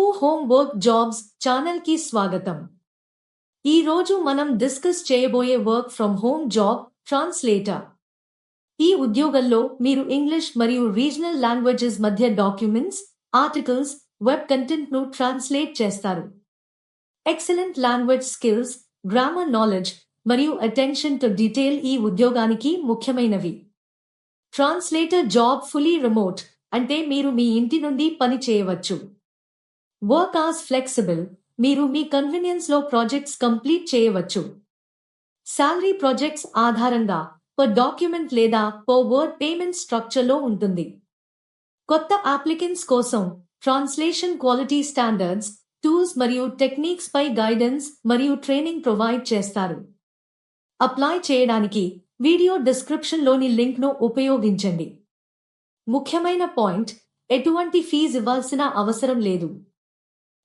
Telugu home work jobs ఛానల్కి స్వాగతం. ఈ రోజు మనం డిస్కస్ చేయబోయే work from home job translator. ఈ ఉద్యోగంలో మీరు ఇంగ్లీష్ మరియు రీజనల్ లాంగ్వేజెస్ మధ్య డాక్యుమెంట్స్ ఆర్టికల్స్ వెబ్ కంటెంట్ను ట్రాన్స్లేట్ చేస్తారు. Excellent language skills grammar knowledge మరియు అటెన్షన్ టు డీటెయిల్ ఈ ఉద్యోగానికి ముఖ్యమైనవి. ట్రాన్స్లేటర్ జాబ్ ఫుల్లీ రిమోట్ అంటే మీరు మీ ఇంటి నుండి పని చేయవచ్చు. వర్క్ ఆస్ ఫ్లెక్సిబుల్ మీరు మీ కన్వీనియన్స్లో ప్రాజెక్ట్స్ కంప్లీట్ చేయవచ్చు. శాలరీ ప్రాజెక్ట్స్ ఆధారంగా పర్ డాక్యుమెంట్ లేదా పర్ వర్డ్ పేమెంట్ స్ట్రక్చర్లో ఉంటుంది. కొత్త అప్లికెంట్స్ కోసం ట్రాన్స్లేషన్ క్వాలిటీ స్టాండర్డ్స్ టూల్స్ మరియు టెక్నిక్స్ పై గైడెన్స్ మరియు ట్రైనింగ్ ప్రొవైడ్ చేస్తారు. అప్లై చేయడానికి వీడియో డిస్క్రిప్షన్లోని లింక్ను ఉపయోగించండి. ముఖ్యమైన పాయింట్ ఎటువంటి ఫీజు ఇవ్వాల్సిన అవసరం లేదు.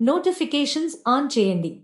నోటిఫికేషన్స్ ఆన్ చేయండి